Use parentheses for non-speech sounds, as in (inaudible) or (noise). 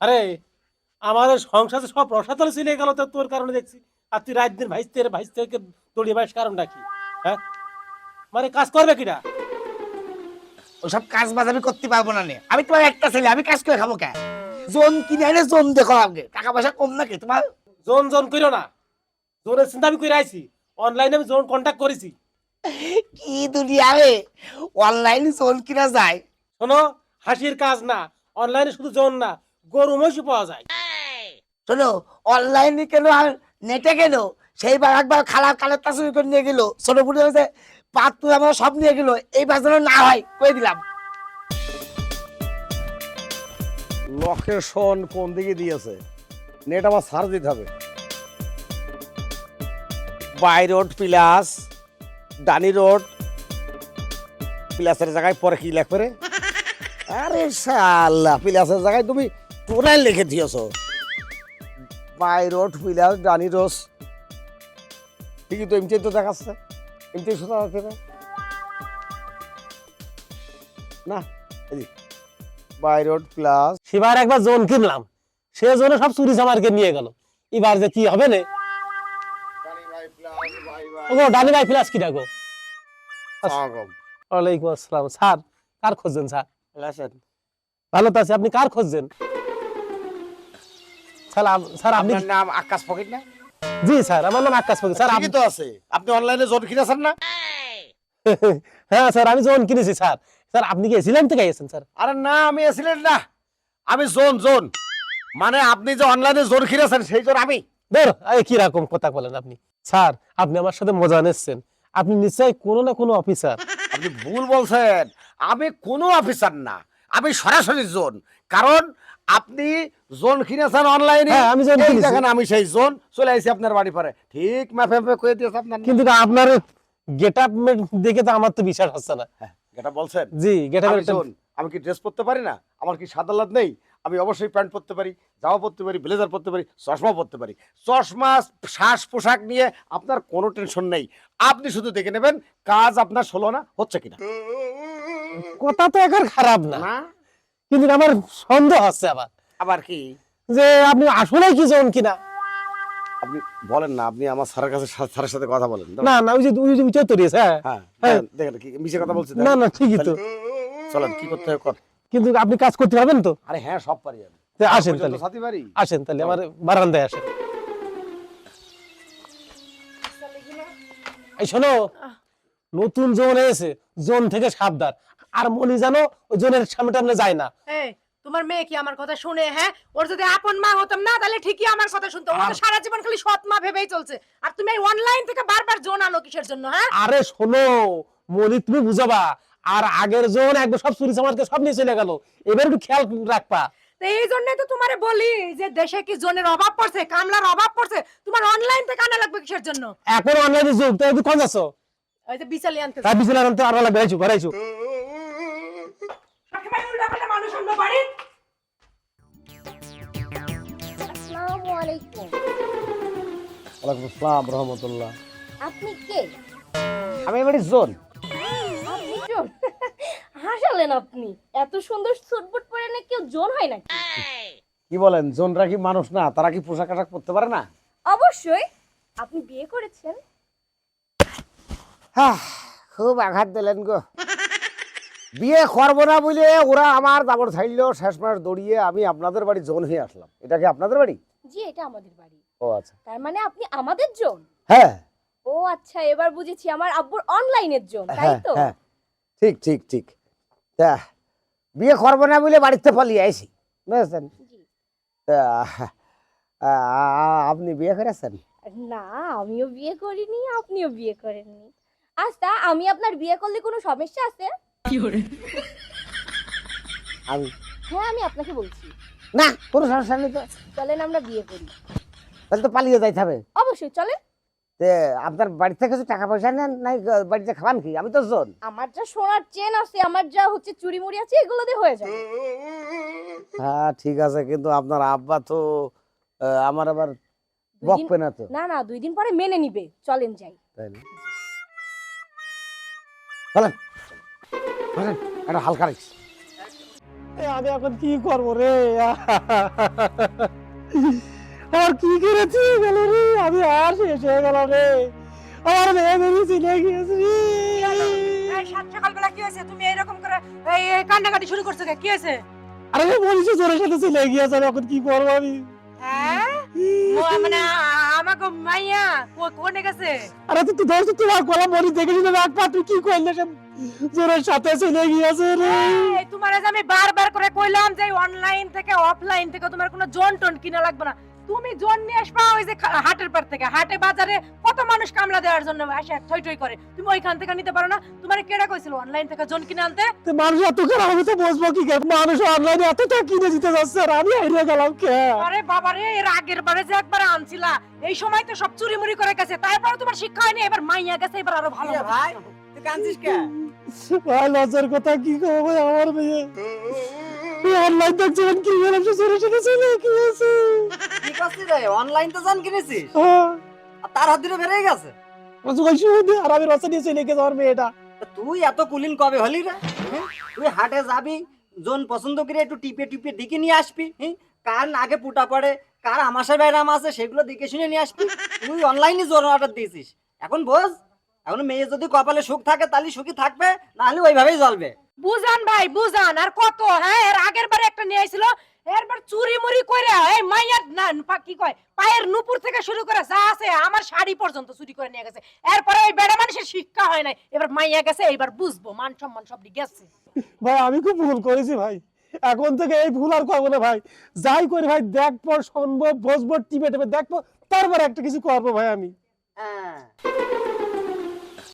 আরে আমাদের সংসারে সব রসাতলে ছিনে গেল তো তোর কারণে দেখছি। আর তুই রাত দিন ভাইস্তে ভাইস্তে দড়িয়ে বাইস কারণটা কি হ্যাঁ? মানে কাজ করবে কিনা? ওসব কাজ বাজ আমি করতে পারব না আমি তোমার একটা ছেলে আমি কাজ করে খাব কে? জোন কিনে আনে জোন দেখো আমাকে। টাকা পয়সা কম নাকি তোমার? জোন জোন করিও না। জোনের চিন্তা আমি করে আইছি। অনলাইনে আমি জোন কন্ট্যাক্ট করেছি। কি দুনিয়া রে? অনলাইন জোন কিনা যায়? শোনো হাসির কাজ না। অনলাইনে শুধু জোন না। গরু মহিষও পাওয়া যায়। শোনো অনলাইনে কেন আর নেটে কেন? সেইবার একবার খারাপ কালের তা শুরু করে নিয়ে গেল। ছোট ফুটে হয়েছে পাত্র আমার সব নিয়ে গেল। এইবার যেন না হয় কয়ে দিলাম? লোকেশন কোন দিকে দিয়েছে? নেট আমার সার দিতে হবে। বাই রোড প্লাস ডানি রোড প্লাসের জায়গায় পরে কি লেখবে রে? (laughs) আরে শালা প্লাসের জায়গায় তুমি লিখে দিয়েছ। বাই রোড প্লাস ডানি ঠিকই তো এমটি তো দেখাচ্ছে। এমটি শোনা যাচ্ছে না না এদিক বাই রোড প্লাস। সেবার একবার জোন কিনলাম। সে জোনে সব চুরি সামারকে নিয়ে গেল। এবার যে কি হবে না? ওগো ডানি ভাই প্লাস কি ডাকো ওয়ালাইকুম আসসালাম। স্যার কার খুঁজছেন স্যার? ভালো তো আছি আপনি কার খুঁজছেন আপ- স্যার আপনি আপনার নাম আকাশ পকেট না? জি স্যার আমার নাম আকাশ ফকির। স্যার আপ- ঠিকই তো আছে। আপনি অনলাইনে জোন কিনেছেন না? (laughs) হ্যাঁ স্যার আমি জোন কিনেছি স্যার। স্যার আপনি কি এসিলেন থেকে গেছেন স্যার? আরে না আমি এসিলেন না। আমি জোন জোন। মানে আপনি যে অনলাইনে কিনেছেন সেই জোন আমি। ধর কি রকম কথা বলেন আপনি? স্যার আপনি আমার সাথে মজা নিচ্ছেন। আপনি নিশ্চয়ই কোনো না কোনো অফিসার আপনি ভুল বলছেন। আমি কোনো অফিসার না। আমি সরাসরি জোন। কারণ আপনি জোন কিনেছেন অনলাইনে হ্যাঁ, আমি কিনেছি। দেখেন আমি সেই জোন চলে আসি আপনার বাড়ি পরে। ঠিক ম্যাপে ম্যাপে করে দিয়েছে আপনার কিন্তু আপনার গেট আপ দেখে তো আমার তো বিশ্বাস হচ্ছে না। হ্যাঁ এটা বলছেন? জি গেট আমি জোন আমি কি ড্রেস পরতে পারি না? আমার কি সাদালাত নেই? আমি অবশ্যই প্যান্ট পরতে পারি জামা পরতে পারি ব্লেজার পরতে পারি চশমা পরতে পারি। চশমা শ্বাস পোশাক নিয়ে আপনার কোনো টেনশন নেই। আপনি শুধু দেখে নেবেন কাজ আপনার ষোলো না হচ্ছে কিনা। কথা তো এখন খারাপ না। কিন্তু আমার সন্দেহ হচ্ছে আবার। আবার কি? যে আপনি আসলে কি জোন কিনা? আপনি বলেন না আপনি আমার স্যারের কাছে স্যারের সাথে কথা বলেন। না না ওই যে ওই যে উচ্চ তৈরি হ্যাঁ। হ্যাঁ হ্যাঁ। দেখেন, দেখেন কি মিশে কথা বলছি না না ঠিকই তো। চলেন কি করতে হবে কর। কিন্তু আপনি কাজ করতে পারবেন তো? আরে হ্যাঁ সব পারি আমি। আসেন তাহলে। সাথী আসেন তাহলে আমার বারান্দায় আসেন। এই শোনো নতুন জোন এসে জোন থেকে সাবধান। আর মনি জানো ওই জোনের সামনে টামনে যায় না। তোমার মেয়ে কি আমার কথা শুনে হ্যাঁ? ওর যদি আপন মা হতাম না তাহলে ঠিকই আমার কথা শুনতো। ও তো সারা জীবন খালি সৎ মা ভেবেই চলছে। আর তুমি এই অনলাইন থেকে বারবার জোন আনো কিসের জন্য হ্যাঁ? আরে শোনো মনি তুমি বুঝাবা? আর আগের জোন একবার সব চুরি সামারকে সব নিয়ে চলে গেল। এবার একটু খেয়াল রাখবা। তো এই জন্যই তো তোমারে বলি যে দেশে কি জোনের অভাব পড়ছে কামলার অভাব পড়ছে তোমার অনলাইন থেকে আনা লাগবে কিসের জন্য? এখন অনলাইনে যুগ তাই তুই কোন যাচ্ছ? ওই যে বিচালি আনতে বিছানা আনতে আরও লাগবে আইছু ঘরে আইছু উল্টাপাল্টা মানুষ আমরা বাড়ি। আসসালামু আলাইকুম। ওয়ালাইকুম আসসালাম রহমতুল্লাহ। আপনি কে? আমি এবারে জোন। আপনি জোন? হাসালেন আপনি। এত সুন্দর সুটবুট পরে না কেউ জোন হয় নাকি? কি বলেন জোনরা কি মানুষ না? তারা কি পোশাক আশাক পরতে পারে না? অবশ্যই। আপনি বিয়ে করেছেন? হ্যাঁ খুব আঘাত দিলেন গো। বিয়ে করব না বলে ওরা আমার দাবর ছাইলো শেষ মাস দৌড়িয়ে আমি আপনাদের বাড়ি জোন হয়ে আসলাম। এটা কি আপনাদের বাড়ি? জি এটা আমাদের বাড়ি। ও আচ্ছা। তার মানে আপনি আমাদের জোন? হ্যাঁ। ও আচ্ছা এবার বুঝেছি আমার আব্বুর অনলাইনের জোন তাই হ্যাঁ তো? হ্যাঁ। ঠিক ঠিক ঠিক। তা বিয়ে করব না বলে বাড়িতে পালিয়ে আইসি বুঝেছেন? জি। তা, আপনি বিয়ে করেছেন? না আমিও বিয়ে করিনি আপনিও বিয়ে করেননি। আচ্ছা আমি আপনার বিয়ে করলে কোনো সমস্যা আছে? আমি। হ্যাঁ আমি আপনাকে বলছি। না কোনো সমস্যা নেই তো। চলেন আমরা বিয়ে করি। তাহলে তো পালিয়ে যাইতে হবে। অবশ্যই চলেন। আপনার বাড়ি থেকে কিছু টাকা পয়সা নেন নাই বাড়িতে কি? আমি তো জোন আমার যা সোনার চেন আছে আমার যা হচ্ছে চুরি মুড়ি আছে এগুলো দিয়ে হয়ে যাবে। হ্যাঁ ঠিক আছে কিন্তু আপনার আব্বা তো আমার আবার দুই দিন- বকবে না তো। না না দুই দিন পরে মেনে নিবে। চলেন যাই। তাই না? চলেন। চলেন একটা হালকা রাখছি আমি এখন কি করব রে? আর কি করেছি গেল রে? আমি আর শেষ হয়ে গেল রে। আমার মেয়ে চিনে গিয়েছে রে। সাত সকালবেলা কি হয়েছে? তুমি এরকম করে এই কান্নাকাটি শুরু করছ কি হয়েছে? আরে বলিস জোরের সাথে গিয়েছে এখন কি করব আমি? হ্যাঁ? মানে আমাকে মাইয়া কোনে গেছে? আরে তুই তোমার গলা মরি দেখে শুনে পা তুই কি করলে? সে সাথে চিনে গিয়েছে রে। তোমার আমি বারবার করে কইলাম যে অনলাইন থেকে অফলাইন থেকে তোমার কোনো জন টন কিনা লাগবে না। তুমি জন নিয়ে আসবা ওই যে হাটের পার থেকে। হাটে বাজারে কত মানুষ কামলা দেওয়ার জন্য আসে থই থই করে। তুমি ওইখান থেকে নিতে পারো না। তোমার কেডা কইছিল অনলাইন থেকে জন কিনে আনতে? তো মানুষ এত খারাপ আমি তো বসবো কি করে? মানুষ অনলাইনে এতটা কিনে দিতে যাচ্ছে আর আমি হারিয়ে গেলাম কে? আরে বাবা রে এর আগের বারে যে একবার আনছিলা এই সময় তো সব চুরি মুড়ি করে গেছে। তারপরে তোমার শিক্ষা হয়নি এবার মাইয়া গেছে এবার আরও ভালো ভাই? তুই কাঁদছিস কে? ভাই লজ্জার কথা কি করব ভাই আমার মেয়ে? অনলাইন কি গেলাম কি করছিস রে? অনলাইন তো জান কিনেছিস? হ্যাঁ। তার হাত ধরে গেছে? আর আমি রসা নিয়ে চলে গেছে আমার মেয়েটা। তুই এত কুলিন কবে হলি রে? তুই হাটে যাবি জোন পছন্দ করে একটু টিপে টিপে দেখে নিয়ে আসবি? কার নাকে পুটা পড়ে কার আমাশা ব্যায়াম আছে সেগুলো দেখে শুনে নিয়ে আসবি। তুই অনলাইনে জোন অর্ডার দিয়েছিস। এখন বোঝ এখন মেয়ে যদি কপালে সুখ থাকে তাহলে সুখী থাকবে নাহলে ওইভাবেই চলবে বুঝান ভাই বুঝান। আর কত? হ্যাঁ এর আগের বারে একটা নিয়ে আইছিল এরবার চুরি মুড়ি কইরা এই মাইয়ার না পা- কি কয় পায়ের নুপুর থেকে শুরু করে যা আছে আমার শাড়ি পর্যন্ত চুরি করে নিয়ে গেছে। এরপরে ওই বেড়া মানুষের শিক্ষা হয় নাই। এবার মাইয়া গেছে এবার বুঝব মান সম্মান সব গেছে। ভাই আমি খুব ভুল করেছি ভাই। এখন থেকে এই ভুল আর করব না ভাই। যাই করি ভাই দেখব শুনব বসবো টিপে টিপে দেখব তারপর একটা কিছু করব ভাই আমি। হ্যাঁ।